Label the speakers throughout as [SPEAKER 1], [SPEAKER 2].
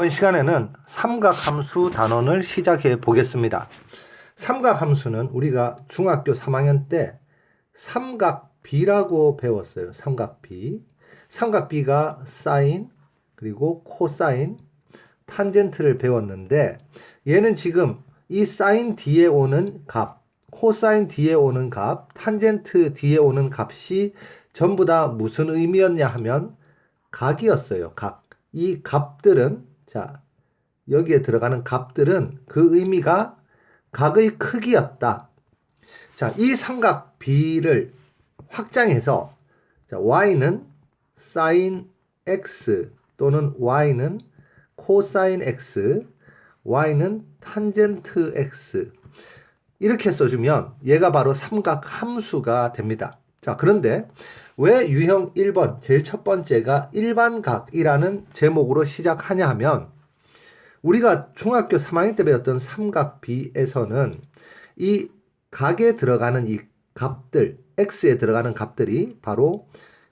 [SPEAKER 1] 이번 시간에는 삼각함수 단원을 시작해 보겠습니다. 삼각함수는 우리가 중학교 3학년 때 삼각비라고 배웠어요. 삼각비. 삼각비가 사인 그리고 코사인 탄젠트를 배웠는데 얘는 지금 이 사인 뒤에 오는 값, 코사인 뒤에 오는 값, 탄젠트 뒤에 오는 값이 전부 다 무슨 의미였냐 하면 각이었어요. 각. 이 값들은 자 여기에 들어가는 값들은 그 의미가 각의 크기였다. 자, 이 삼각 B를 확장해서 자, y는 sin x 또는 y는 코사인 x, y는 탄젠트 x 이렇게 써주면 얘가 바로 삼각 함수가 됩니다. 자, 그런데 왜 유형 1번, 제일 첫 번째가 일반각이라는 제목으로 시작하냐 하면 우리가 중학교 3학년 때 배웠던 삼각비에서는 이 각에 들어가는 이 값들, x에 들어가는 값들이 바로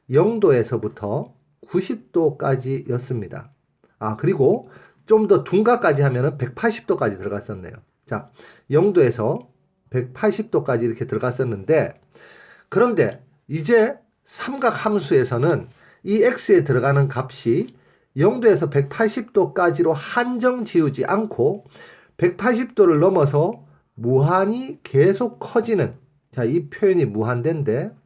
[SPEAKER 1] 0도에서부터 90도까지였습니다. 아, 그리고 좀 더 둔각까지 하면은 180도까지 들어갔었네요. 자, 0도에서 180도까지 이렇게 들어갔었는데, 그런데 이제 삼각 함수에서는 이 x에 들어가는 값이 0도에서 180도까지로 한정 지우지 않고 180도를 넘어서 무한히 계속 커지는 자, 이 표현이 무한대인데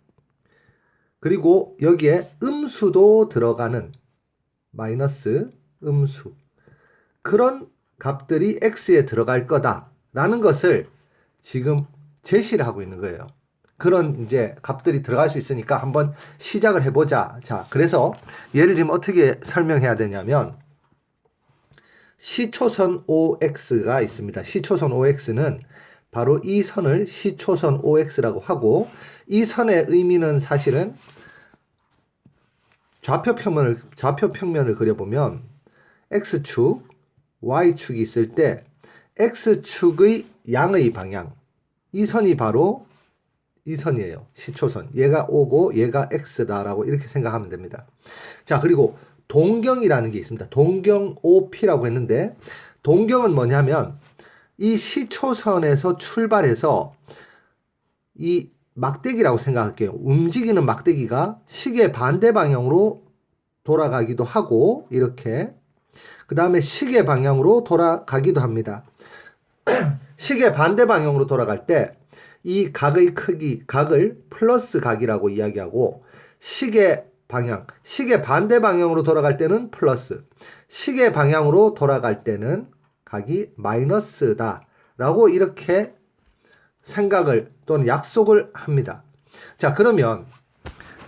[SPEAKER 1] 그리고 여기에 음수도 들어가는 마이너스 음수 그런 값들이 x에 들어갈 거다라는 것을 지금 제시를 하고 있는 거예요. 그런 이제 값들이 들어갈 수 있으니까 한번 시작을 해보자. 자, 그래서 예를 들면 어떻게 설명해야 되냐면 시초선 OX가 있습니다. 시초선 OX는 바로 이 선을 시초선 OX라고 하고 이 선의 의미는 사실은 좌표 평면을 좌표 평면을 그려보면 x축, y축이 있을 때 x축의 양의 방향 이 선이 바로 이 선이에요. 시초선. 얘가 O고 얘가 X다라고 이렇게 생각하면 됩니다. 자, 그리고 동경이라는 게 있습니다. 동경 OP라고 했는데 동경은 뭐냐면 이 시초선에서 출발해서 이 막대기라고 생각할게요. 움직이는 막대기가 시계 반대 방향으로 돌아가기도 하고 이렇게 그 다음에 시계 방향으로 돌아가기도 합니다. 시계 반대 방향으로 돌아갈 때 이 각의 크기, 각을 플러스 각이라고 이야기하고 시계 방향, 시계 반대 방향으로 돌아갈 때는 플러스, 시계 방향으로 돌아갈 때는 각이 마이너스다. 라고 이렇게 생각을 또는 약속을 합니다. 자, 그러면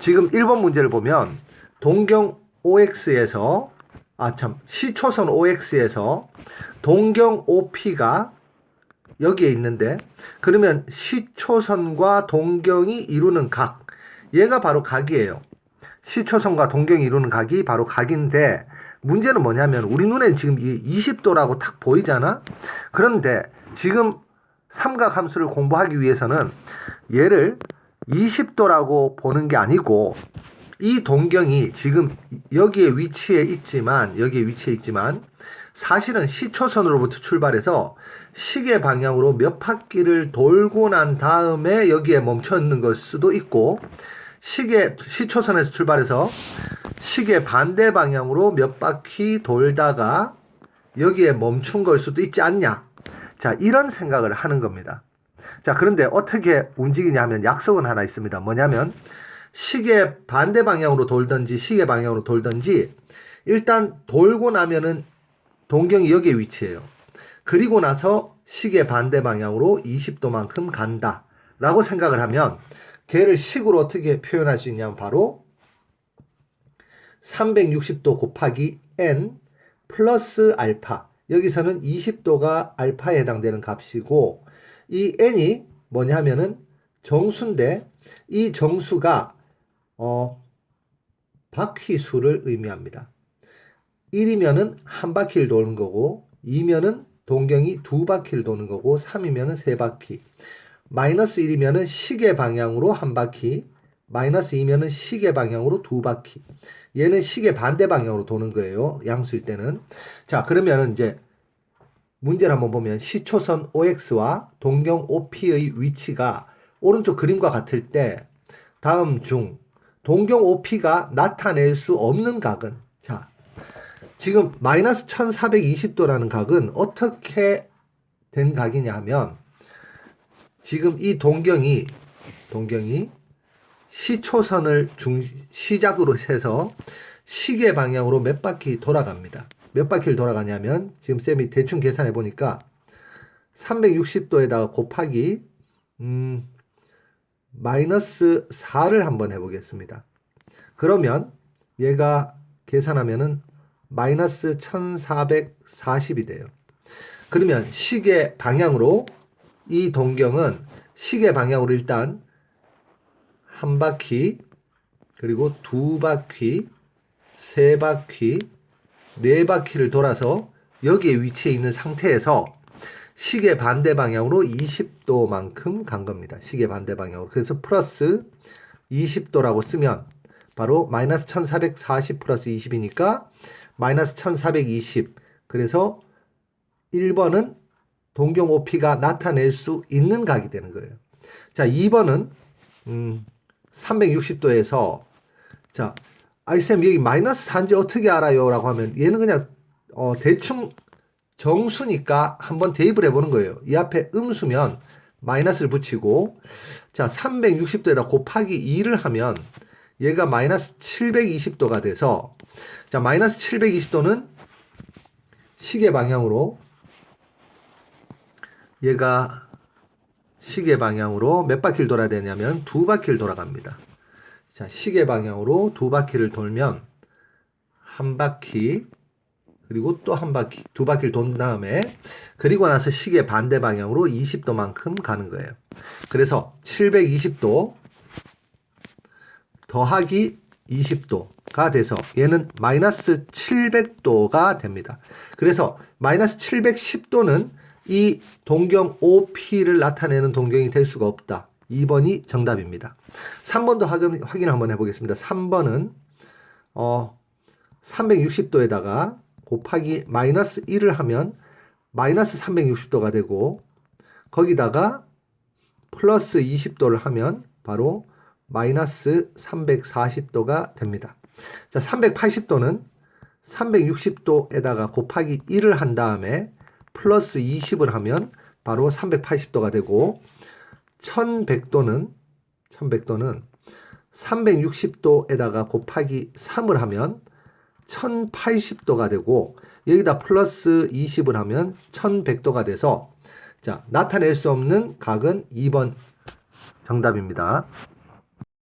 [SPEAKER 1] 지금 1번 문제를 보면 동경 OX에서 아 참 시초선 OX에서 동경 OP가 여기에 있는데 그러면 시초선과 동경이 이루는 각 얘가 바로 각이에요. 시초선과 동경이 이루는 각이 바로 각인데 문제는 뭐냐면 우리 눈엔 지금 이 20도라고 딱 보이잖아. 그런데 지금 삼각 함수를 공부하기 위해서는 얘를 20도라고 보는 게 아니고 이 동경이 지금 여기에 위치해 있지만 여기에 위치해 있지만 사실은 시초선으로부터 출발해서 시계 방향으로 몇 바퀴를 돌고 난 다음에 여기에 멈춰 있는 걸 수도 있고 시계 시초선에서 출발해서 시계 반대 방향으로 몇 바퀴 돌다가 여기에 멈춘 걸 수도 있지 않냐. 자, 이런 생각을 하는 겁니다. 자, 그런데 어떻게 움직이냐 하면 약속은 하나 있습니다. 뭐냐면 시계 반대 방향으로 돌든지 시계 방향으로 돌든지 일단 돌고 나면은 동경이 여기에 위치해요. 그리고 나서 시계 반대 방향으로 20도만큼 간다. 라고 생각을 하면 걔를 식으로 어떻게 표현할 수 있냐면 바로 360도 곱하기 n 플러스 알파. 여기서는 20도가 알파에 해당되는 값이고 이 n이 뭐냐면은 정수인데 이 정수가 어 바퀴 수를 의미합니다. 1이면은 한 바퀴를 도는 거고 2면은 동경이 두 바퀴를 도는 거고 3이면은 세 바퀴. 마이너스 1이면은 시계 방향으로 한 바퀴, 마이너스 2면은 시계 방향으로 두 바퀴. 얘는 시계 반대 방향으로 도는 거예요. 양수일 때는. 자, 그러면은 이제 문제를 한번 보면 시초선 OX와 동경 OP의 위치가 오른쪽 그림과 같을 때 다음 중 동경 OP가 나타낼 수 없는 각은 자, 지금 마이너스 1420도라는 각은 어떻게 된 각이냐 하면 지금 이 동경이 동경이 시초선을 중 시작으로 해서 시계 방향으로 몇 바퀴 돌아갑니다. 몇 바퀴를 돌아가냐면 지금 쌤이 대충 계산해 보니까 360도에다가 곱하기 음 마이너스 4를 한번 해보겠습니다. 그러면 얘가 계산하면은 마이너스 1440이 돼요. 그러면 시계 방향으로 이 동경은 시계 방향으로 일단 한 바퀴 그리고 두 바퀴 세 바퀴 네 바퀴를 돌아서 여기에 위치해 있는 상태에서 시계 반대 방향으로 20도만큼 간 겁니다. 시계 반대 방향으로. 그래서 플러스 20도라고 쓰면 바로 마이너스 1440 플러스 20이니까 마이너스 1420. 그래서 1번은 동경 OP가 나타낼 수 있는 각이 되는 거예요. 자, 2번은 음, 360도에서 자, 아이쌤 여기 마이너스 4인지 어떻게 알아요? 라고 하면 얘는 그냥 어, 대충 정수니까 한번 대입을 해보는 거예요. 이 앞에 음수면 마이너스를 붙이고 자 360도에다 곱하기 2를 하면 얘가 마이너스 720도가 돼서 자 마이너스 720도는 시계 방향으로 얘가 시계 방향으로 몇 바퀴를 돌아야 되냐면 두 바퀴를 돌아갑니다. 자, 시계 방향으로 두 바퀴를 돌면 한 바퀴 그리고 또 한 바퀴 두 바퀴를 돈 다음에 그리고 나서 시계 반대 방향으로 20도만큼 가는 거예요. 그래서 720도 더하기 20도가 돼서 얘는 마이너스 700도가 됩니다. 그래서 마이너스 710도는 이 동경 OP를 나타내는 동경이 될 수가 없다. 2번이 정답입니다. 3번도 확인, 확인 한번 해보겠습니다. 3번은 어, 360도에다가 곱하기 마이너스 1을 하면 마이너스 360도가 되고 거기다가 플러스 20도를 하면 바로 마이너스 340도가 됩니다. 자, 380도는 360도에다가 곱하기 1을 한 다음에 플러스 20을 하면 바로 380도가 되고 1100도는 1100도는 360도에다가 곱하기 3을 하면 1080도가 되고 여기다 플러스 20을 하면 1100도가 돼서 자, 나타낼 수 없는 각은 2번 정답입니다.